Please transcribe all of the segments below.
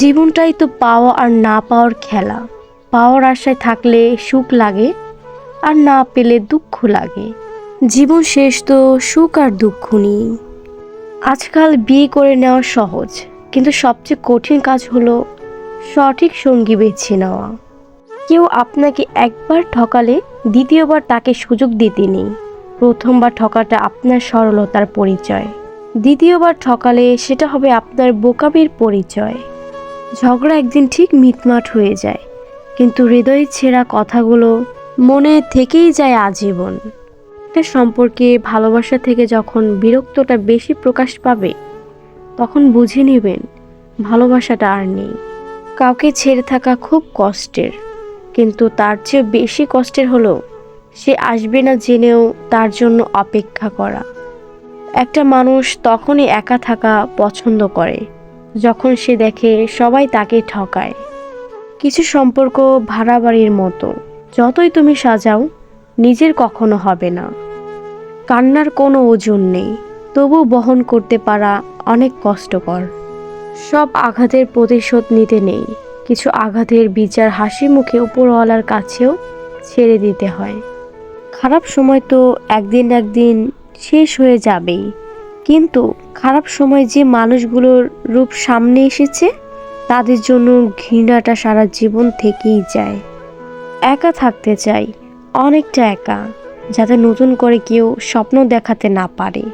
জীবনটাই তো পাওয়া আর না পাওয়ার খেলা। পাওয়ার আশায় থাকলে সুখ লাগে, আর না পেলে দুঃখ লাগে। জীবন শেষ তো সুখ আর দুঃখ নেই। আজকাল বিয়ে করে নেওয়া সহজ, কিন্তু সবচেয়ে কঠিন কাজ হলো সঠিক সঙ্গী বেছে নেওয়া। কেউ আপনাকে একবার ঠকালে দ্বিতীয়বার তাকে সুযোগ দিতে নেই। প্রথমবার ঠকাটা আপনার সরলতার পরিচয়। দ্বিতীয়বার ঠকালে সেটা হবে আপনার বোকামির পরিচয়। ঝগড়া একদিন ঠিক মিটমাট হয়ে যায়, কিন্তু হৃদয়ে ছেঁড়া কথাগুলো মনে থেকেই যায় আজীবন। একটা সম্পর্কে ভালোবাসা থেকে যখন বিরক্তটা বেশি প্রকাশ পাবে, তখন বুঝে নেবেন ভালোবাসাটা আর নেই। কাউকে ছেড়ে থাকা খুব কষ্টের, কিন্তু তার চেয়ে বেশি কষ্টের হলো সে আসবে না জেনেও তার জন্য অপেক্ষা করা। একটা মানুষ তখনই একা থাকা পছন্দ করে। যখন সে দেখে সবাই তাকে ঠকায়। কিছু সম্পর্ক ভাড়া বাড়ির মতো। যতই তুমি সাজাও, নিজের কখনো হবে না। কান্নার কোনো ওজন নেই। তবু বহন করতে পারা অনেক কষ্টকর। সব আঘাতের প্রতিশোধ নিতে নেই। কিছু আঘাতের বিচার হাসি মুখে উপরওয়ালার কাছেও ছেড়ে দিতে হয়। খারাপ সময় তো একদিন একদিন শেষ হয়ে যাবেই। কিন্তু খারাপ সময় যে মানুষগুলোর রূপ সামনে এসেছে, তাদের জন্য ঘৃণাটা সারা জীবন থেকেই যায়। একা থাকতে চাই, অনেকটা একা, যাতে নতুন করে কেউ স্বপ্ন দেখাতে না পারে,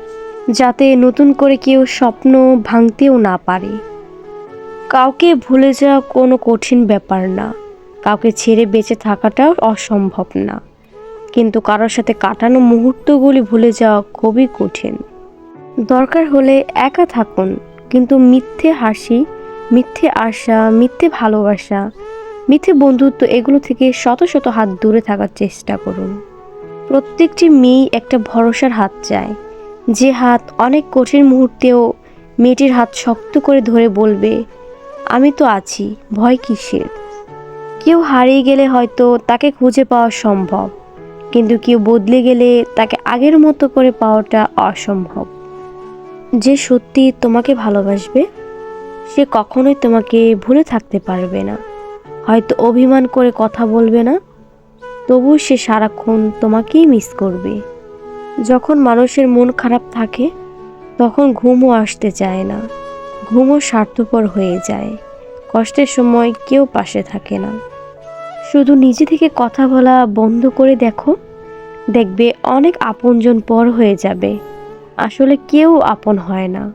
যাতে নতুন করে কেউ স্বপ্ন ভাঙতেও না পারে। কাউকে ভুলে যাওয়া কোনো কঠিন ব্যাপার না, কাউকে ছেড়ে বেঁচে থাকাটাও অসম্ভব না, কিন্তু কারোর সাথে কাটানো মুহূর্তগুলি ভুলে যাওয়া খুবই কঠিন। দরকার হলে একা থাকুন, কিন্তু মিথ্যে হাসি, মিথ্যে আশা, মিথ্যে ভালোবাসা, মিথ্যে বন্ধুত্ব এগুলো থেকে শত শত হাত দূরে থাকার চেষ্টা করুন। প্রত্যেকটি মেয়েই একটা ভরসার হাত চায়। যে হাত অনেক কঠিন মুহূর্তেও মেয়েটির হাত শক্ত করে ধরে বলবে, আমি তো আছি, ভয় কিসের? কেউ হারিয়ে গেলে হয়তো তাকে খুঁজে পাওয়া সম্ভব, কিন্তু কেউ বদলে গেলে তাকে আগের মতো করে পাওয়াটা অসম্ভব। যে সত্যি তোমাকে ভালোবাসবে, সে কখনোই তোমাকে ভুলে থাকতে পারবে না। হয়তো অভিমান করে কথা বলবে না, তবু সে সারাক্ষণ তোমাকেই মিস করবে। যখন মানুষের মন খারাপ থাকে, তখন ঘুমও আসতে চায় না। ঘুমও স্বার্থপর হয়ে যায়। কষ্টের সময় কেউ পাশে থাকে না। শুধু নিজে থেকে কথা বলা বন্ধ করে দেখো, দেখবে অনেক আপনজন পর হয়ে যাবে। আসলে কেউ আপন হয় না।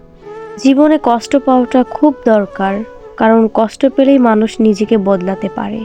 জীবনে কষ্ট পাওয়াটা খুব দরকার, কারণ কষ্ট পেলেই মানুষ নিজেকে বদলাতে পারে।